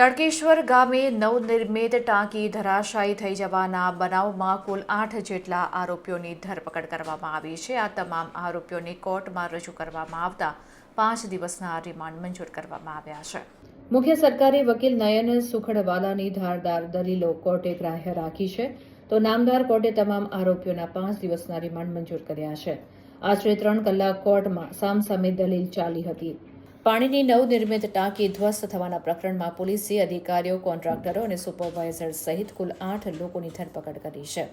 તડકેશ્વર ગામે નવનિર્મિત ટાંકી ધરાશાયી થઈ જવાના બનાવમાં કુલ આઠ જેટલા આરોપીઓની ધરપકડ કરવામાં આવી છે. આ તમામ આરોપીઓને કોર્ટમાં રજૂ કરવામાં આવતા પાંચ દિવસના રિમાન્ડ મંજૂર કરવામાં આવ્યા છે. મુખ્ય સરકારી વકીલ નયન સુખડવાલાની ધારદાર દલીલો કોર્ટે ગ્રાહ્ય રાખી છે. તો નામદાર કોર્ટે તમામ આરોપીઓના પાંચ દિવસના રિમાન્ડ મંજૂર કર્યા છે. આશરે ત્રણ કલાક કોર્ટમાં સામસામે દલીલ ચાલી હતી. પાણીની નવનિર્મિત ટાંકી ધ્વસ્ત થવાના પ્રકરણમાં પોલીસે અધિકારીઓ, કોન્ટ્રાક્ટરો અને સુપરવાઇઝર સહિત કુલ આઠ લોકોની ધરપકડ કરી છે.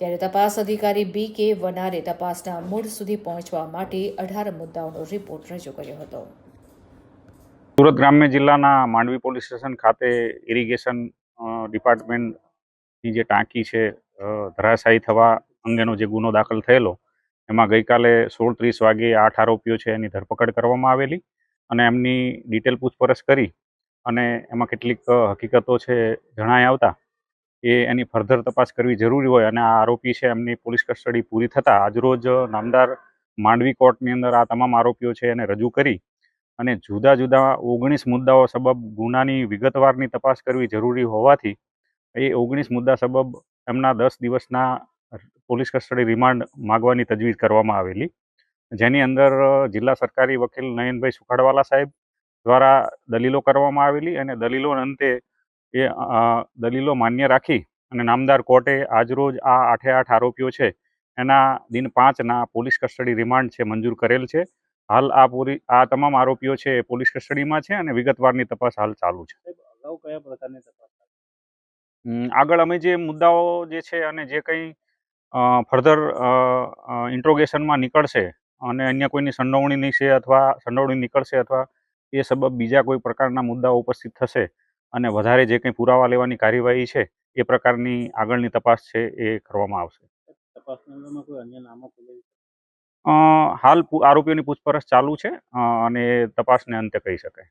ત્યારે તપાસ અધિકારી બી કે વનારે તપાસના મૂળ સુધી પહોંચવા માટે અઢાર મુદ્દાઓનો રિપોર્ટ રજૂ કર્યો હતો. સુરત ગ્રામ્ય જિલ્લાના માંડવી પોલીસ સ્ટેશન ખાતે ઇરિગેશન ડિપાર્ટમેન્ટની જે ટાંકી છે ધરાશાયી થવા અંગેનો જે ગુનો દાખલ થયેલો, એમાં ગઈકાલે સોળ ત્રીસ વાગે આઠ આરોપીઓ છે એની ધરપકડ કરવામાં આવેલી. અને એમની ડિટેલ પૂછપરછ કરી અને એમાં કેટલીક હકીકતો છે જણાઈ આવતા એ એની ફર્ધર તપાસ કરવી જરૂરી હોય અને આ આરોપી છે, એમની પોલીસ કસ્ટડી પૂરી થતાં આજરોજ નામદાર માંડવી કોર્ટની અંદર આ તમામ આરોપીઓ છે એને રજૂ કરી અને જુદા જુદા ઓગણીસ મુદ્દાઓ સબબ ગુનાની વિગતવારની તપાસ કરવી જરૂરી હોવાથી એ ઓગણીસ મુદ્દા સબબ એમના દસ દિવસના પોલીસ કસ્ટડી રિમાન્ડ માગવાની તજવીજ કરવામાં આવેલી જેની અંદર જિલ્લા સરકારી વકીલ નયનભાઈ સુખાડવાલા સાહેબ દ્વારા દલીલો કરવામાં આવેલી અને દલીલો અંતે એ દલીલો માન્ય રાખી અને નામદાર કોર્ટે આજરોજ આ આઠે આઠ આરોપીઓ છે એના દિન પાંચના પોલીસ કસ્ટડી રિમાન્ડ છે મંજૂર કરેલ છે. હાલ આ પૂરી આ તમામ આરોપીઓ છે એ પોલીસ કસ્ટડીમાં છે અને વિગતવારની તપાસ હાલ ચાલુ છે. કયા પ્રકારની તપાસ આગળ અમે જે મુદ્દાઓ જે છે અને જે કંઈ ફર્ધર ઇન્ટ્રોગેશનમાં નીકળશે અને અન્ય કોઈની સંડોવણી છે અથવા સંડોવણી નીકળશે અથવા એ સબબ બીજા કોઈ પ્રકારના મુદ્દાઓ ઉપસ્થિત થશે અને વધારે જે કંઈ પુરાવા લેવાની કાર્યવાહી છે એ પ્રકારની આગળની તપાસ છે એ કરવામાં આવશે. હાલ આરોપીઓની પૂછપરછ ચાલુ છે અને તપાસને અંતે કહી શકાય.